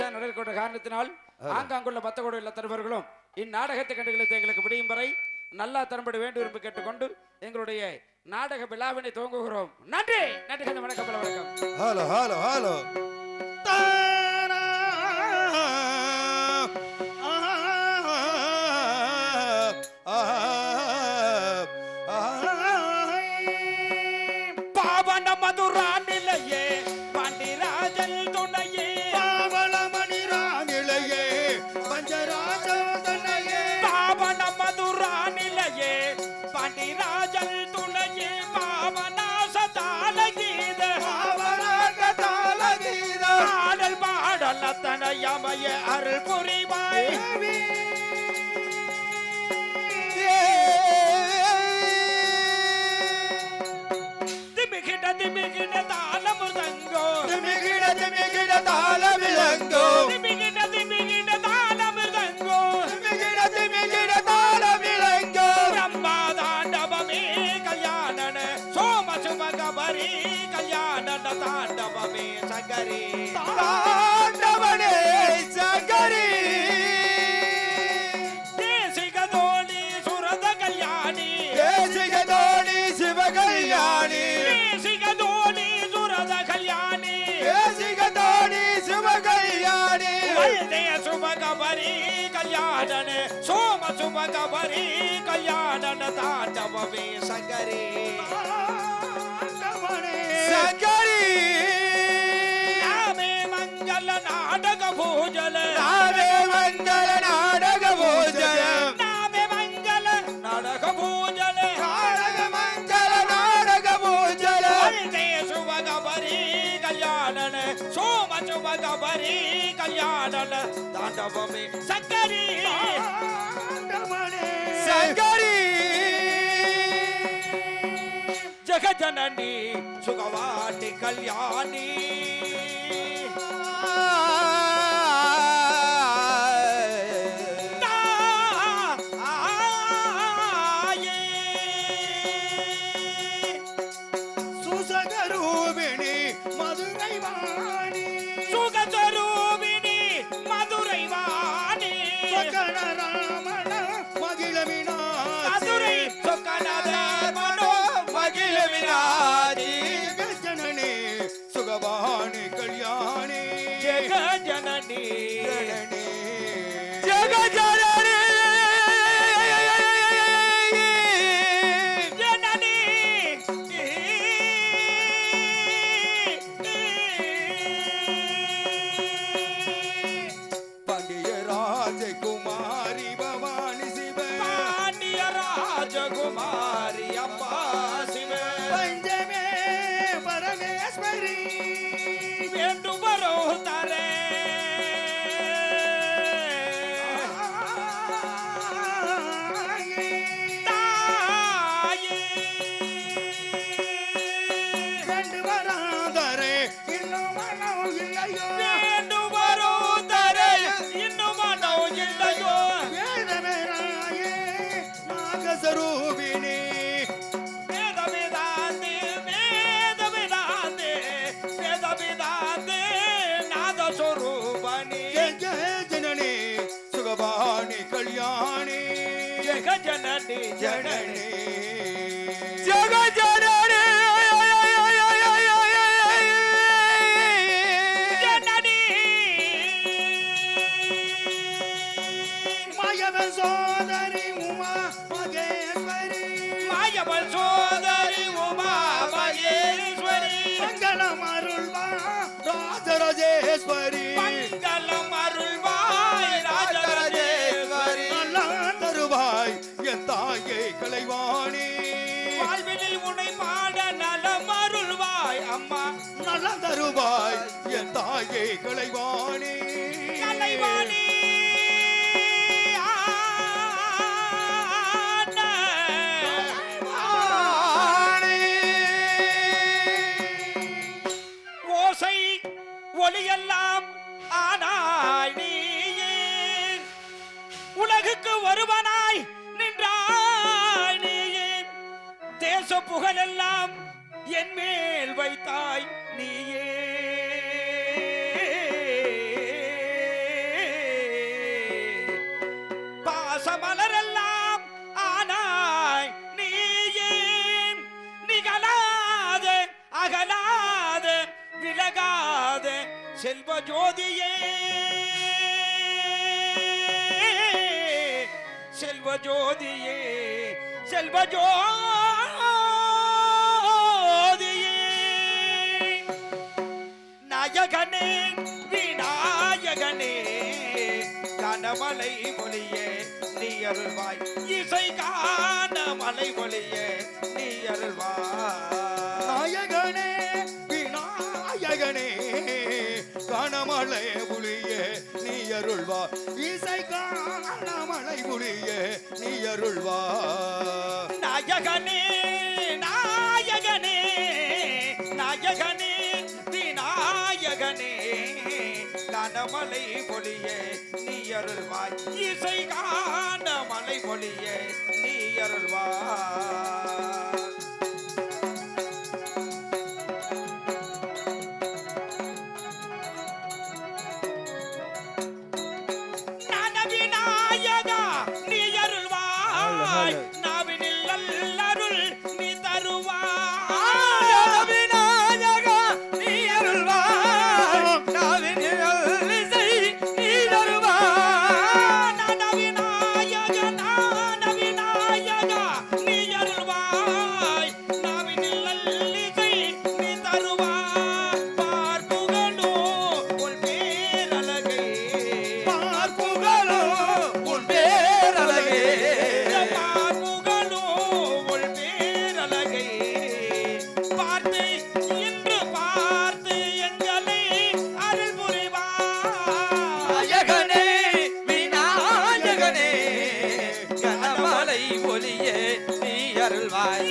விமர்சையா நடக்கின்ற காரணத்தினால் ஆங்காங்குள்ள பத்த கோடி உள்ள தலைவர்களும் இந்நாடகத்தை கண்டுகளித்து எங்களுக்கு விடியும் வரை நல்லா தரம்படி வேண்டும் என்று கேட்டுக்கொண்டு எங்களுடைய நாடக விழாவினை துவங்குகிறோம். நன்றி! நன்றி வணக்கம் வணக்கம். Hello hello hello. அமைய அருள் புரிவாய். திமிகிட திமிகிட தாளமுதங்கோ திமிகிட திமிகிட தாளமுதங்கோ பிரம்மாதாண்டவமே கல்யாணன சோம சுமகபரி கல்யாணன தாண்டவமே சகரி தேசிக சுமகபரி கல்யாணன தாண்டவமே சகரி சங்கரி. நாமே மங்கள நாடக பூஜல நாமே மங்கள நாடக பூஜனம் நாமே மங்கள நாடக பூஜல நாடக மங்கள நாடக பூஜனம் வைதய சுமகபரி கல்யாணன. சோம சுமகபரி கல்யாணன. தாண்டவமே. சகரி சங்கரி. జగజనని సుగవాటి కళ్యాణి. பரமேஸ்வரி வேண்டும் வரோ தரே. தாயே. ரெண்டு வராதரே இன்னும் மனம் இல்லையோ. ஜனனி ஜனனி. ஜக ஜனனி ஜனனி. மயவ சோதரி உமா மகேஸ்வரி. மாயவள் சோதரி உமா மகேஸ்வரி. மங்களம் அருள்வா ராஜராஜேஸ்வரி. நல்லா என் தாயை கலைவாணி கலைவாணி ஓசை ஒளியெல்லாம் ஆனாய் நீயே உலகுக்கு ஒருவனாய் நின்றாய் நீயே தேச புகழெல்லாம் என் மேல் வைத்தாய் நீ செல்வ ஜோதியே செல்வ ஜோதியே. நாயகனே விநாயகனே கனமலை மொழியே நீ அருள்வாய். இசை காணமலை மொழியே நீ அருள்வாய். நாயகனே விநாயகனே கனமலை மொழியே நீ அருள்வாய். இசை காணமலை புலியே நீ அருள்வா. நாயகனே நாயகனே நாயகனே விநாயகனே கனமலை மொழியே நீ அருள்வாய். இசை காண மலை மொழியே நீ அருள்வாய். அருள்வாய் அருள்வாய்